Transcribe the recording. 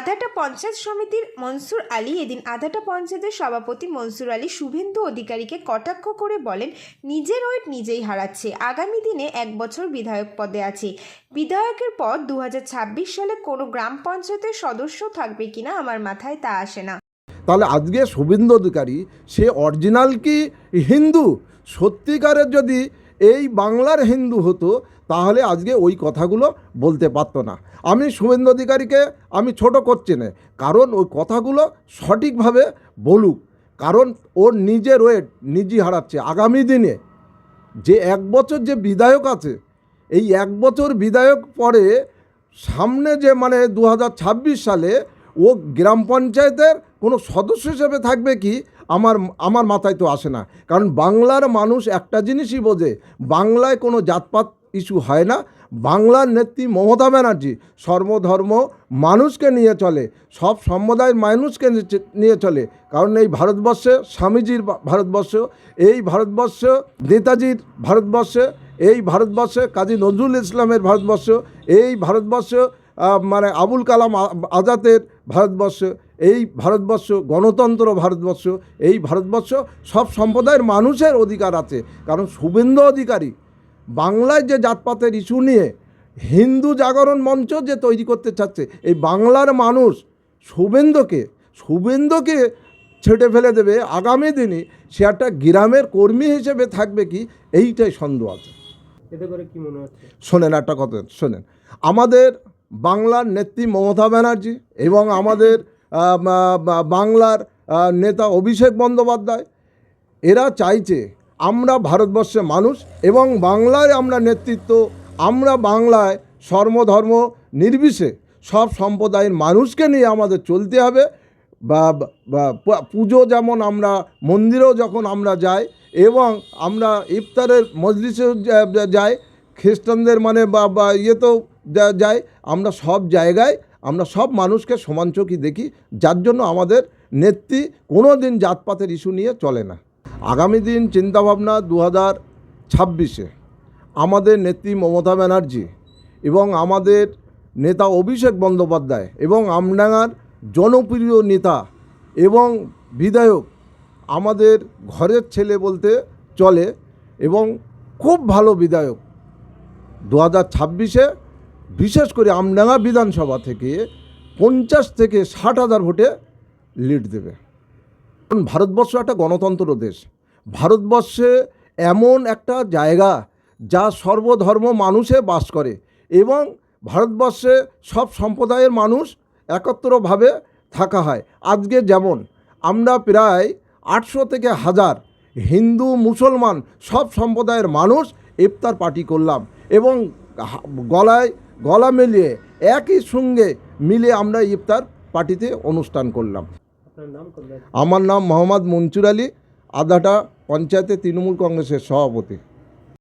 আধাটা পঞ্চায়েত সমিতির মনসুর আলী। এদিন আধাটা পঞ্চায়েতের সভাপতি মনসুর আলী শুভেন্দু অধিকারীকে কটাক্ষ করে বলেন, নিজের ওয়েট নিজেই হারাচ্ছে। আগামী দিনে এক বছর বিধায়ক পদে আছে। বিধায়কের পদ দু হাজার ছাব্বিশ সালে কোনো গ্রাম পঞ্চায়েতের সদস্য থাকবে কিনা আমার মাথায় তা আসে না। তাহলে আজকে শুভেন্দু অধিকারী, সে অরিজিনাল কি হিন্দু? সত্যিকারের যদি এই বাংলার হিন্দু হতো, তাহলে আজকে ওই কথাগুলো বলতে পারতো না। আমি শুভেন্দু অধিকারীকে আমি ছোট করছি না, কারণ ওই কথাগুলো সঠিকভাবে বলুক। কারণ ওর নিজের ওয়েট নিজে হারাচ্ছে। আগামী দিনে যে এক বছর যে বিধায়ক আছে, এই এক বছর বিধায়ক পরে সামনে যে মানে দু হাজার ছাব্বিশ সালে ও গ্রাম পঞ্চায়েতের কোনো সদস্য হিসেবে থাকবে কি? আমার আমার মাথায় তো আসে না। কারণ বাংলার মানুষ একটা জিনিসই বোঝে, বাংলায় কোনো জাতপাত ইস্যু হয় না। বাংলার নেত্রী মমতা ব্যানার্জি সর্বধর্ম মানুষকে নিয়ে চলে, সব সম্প্রদায়ের মানুষকে নিয়ে চলে। কারণ এই ভারতবর্ষে স্বামীজির ভারতবর্ষ, এই ভারতবর্ষ নেতাজির ভারতবর্ষে, এই ভারতবর্ষে কাজী নজরুল ইসলামের ভারতবর্ষ, এই ভারতবর্ষ মানে আবুল কালাম আজাদের ভারতবর্ষ এই ভারতবর্ষ গণতন্ত্র ভারতবর্ষ এই ভারতবর্ষ সব সম্প্রদায়ের মানুষের অধিকার আছে। কারণ শুভেন্দু অধিকারী বাংলায় যে জাতপাতের ইস্যু নিয়ে হিন্দু জাগরণ মঞ্চ যে তৈরি করতে চাচ্ছে এই বাংলার মানুষ শুভেন্দুকে শুভেন্দুকে ছেটে ফেলে দেবে আগামী দিনে সে একটা গ্রামের কর্মী হিসেবে থাকবে কি? এইটাই সন্দেহ আছে। এতে করে কি মনে হচ্ছে? শোনেন একটা কথা শোনেন। আমাদের বাংলার নেত্রী মমতা ব্যানার্জি এবং আমাদের বাংলার নেতা অভিষেক বন্দ্যোপাধ্যায়, এরা চাইছে আমরা ভারতবর্ষের মানুষ এবং বাংলায় আমরা নেতৃত্ব, আমরা বাংলায় সর্বধর্ম নির্বিশে সব সম্প্রদায়ের মানুষকে নিয়ে আমাদের চলতে হবে। বা পুজো যেমন আমরা, মন্দিরেও যখন আমরা যাই এবং আমরা ইফতারের মজলিসেও যাই, খ্রিস্টানদের মানে বা বা ইয়েতেও যা- যাই আমরা সব জায়গায়, আমরা সব মানুষকে সমান চোখই দেখি, যার জন্য আমাদের নেত্রী কোনো দিন জাতপাতের ইস্যু নিয়ে চলে না। আগামী দিন চিন্তাভাবনা দু হাজার ছাব্বিশে আমাদের নেত্রী মমতা ব্যানার্জি এবং আমাদের নেতা অভিষেক বন্দ্যোপাধ্যায় এবং আমডাঙ্গার জনপ্রিয় নেতা এবং বিধায়ক আমাদের ঘরের ছেলে বলতে চলে এবং খুব ভালো বিধায়ক। দু হাজার ছাব্বিশে বিশেষ করে আমডাঙ্গা বিধানসভা থেকে পঞ্চাশ থেকে ষাট হাজার ভোটে লিড দেবে। কারণ ভারতবর্ষ একটা গণতন্ত্র দেশ। ভারতবর্ষে এমন একটা জায়গা যা সর্বধর্ম মানুষে বাস করে এবং ভারতবর্ষে সব সম্প্রদায়ের মানুষ একত্রভাবে থাকা হয়। আজকে যেমন আমরা প্রায় আটশো থেকে হাজার হিন্দু, মুসলমান সব সম্প্রদায়ের মানুষ ইফতার পার্টি করলাম এবং গলায় গলা মিলিয়ে একই সঙ্গে মিলে আমরা ইফতার পার্টিতে অনুষ্ঠান করলাম। আমার নাম মোহাম্মদ মনচুর আলী আধাটা পঞ্চায়েতে তৃণমূল কংগ্রেসের সভাপতি।